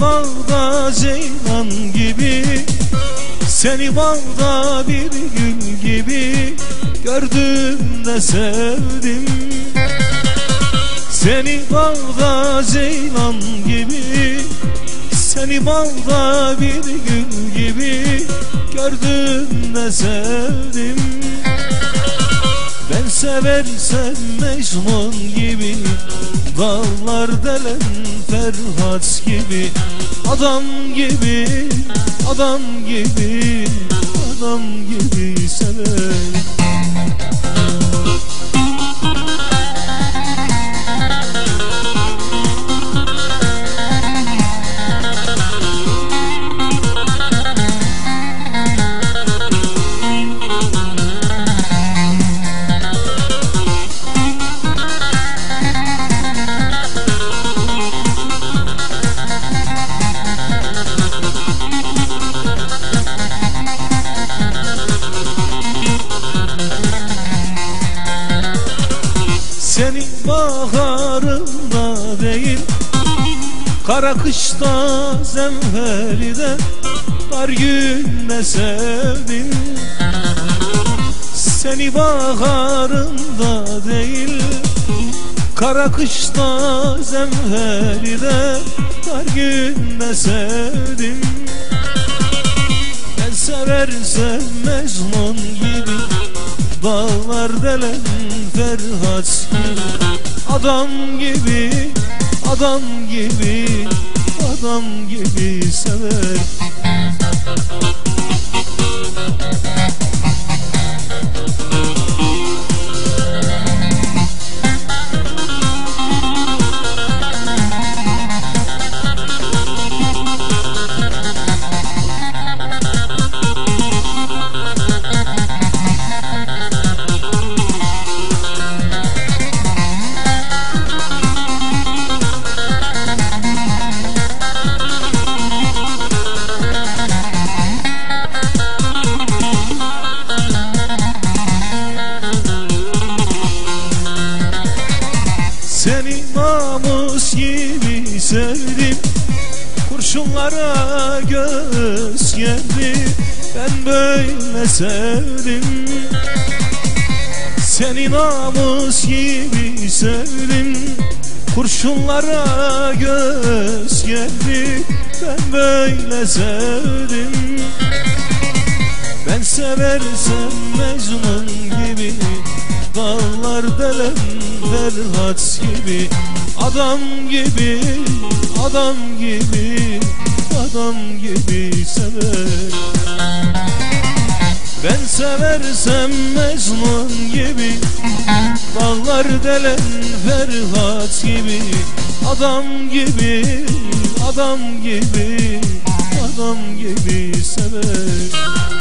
bağda ceylan gibi Seni bağda bir gül gibi Gördüğümde sevdim. Seni bağda ceylan gibi Seni bağda bir gül gibi Gördüğümde sevdim. Ben seversem Mecnun gibi Dağlar delen Ferhat gibi Adam gibi, adam gibi Adam gibi severim Senin baharında değil Kara kışta zemheride Dar günde sevdim. Seni baharında değil Kara kışta zemheride Dar günde sevdim. Ben seversem Mecnun gibi Dağlar delen Ferhat. Adam gibi, adam gibi Adam gibi sever Kurşunlara göz geldi. Ben böyle sevdim. Seni namus gibi sevdim. Kurşunlara göz geldi. Ben böyle sevdim. Ben seversem Mecnun gibi Dağlar delen Ferhat gibi Adam gibi, adam gibi Adam gibi sever. Ben seversem Mecnun gibi Dağlar delen Ferhat gibi. Adam gibi, adam gibi Adam gibi sever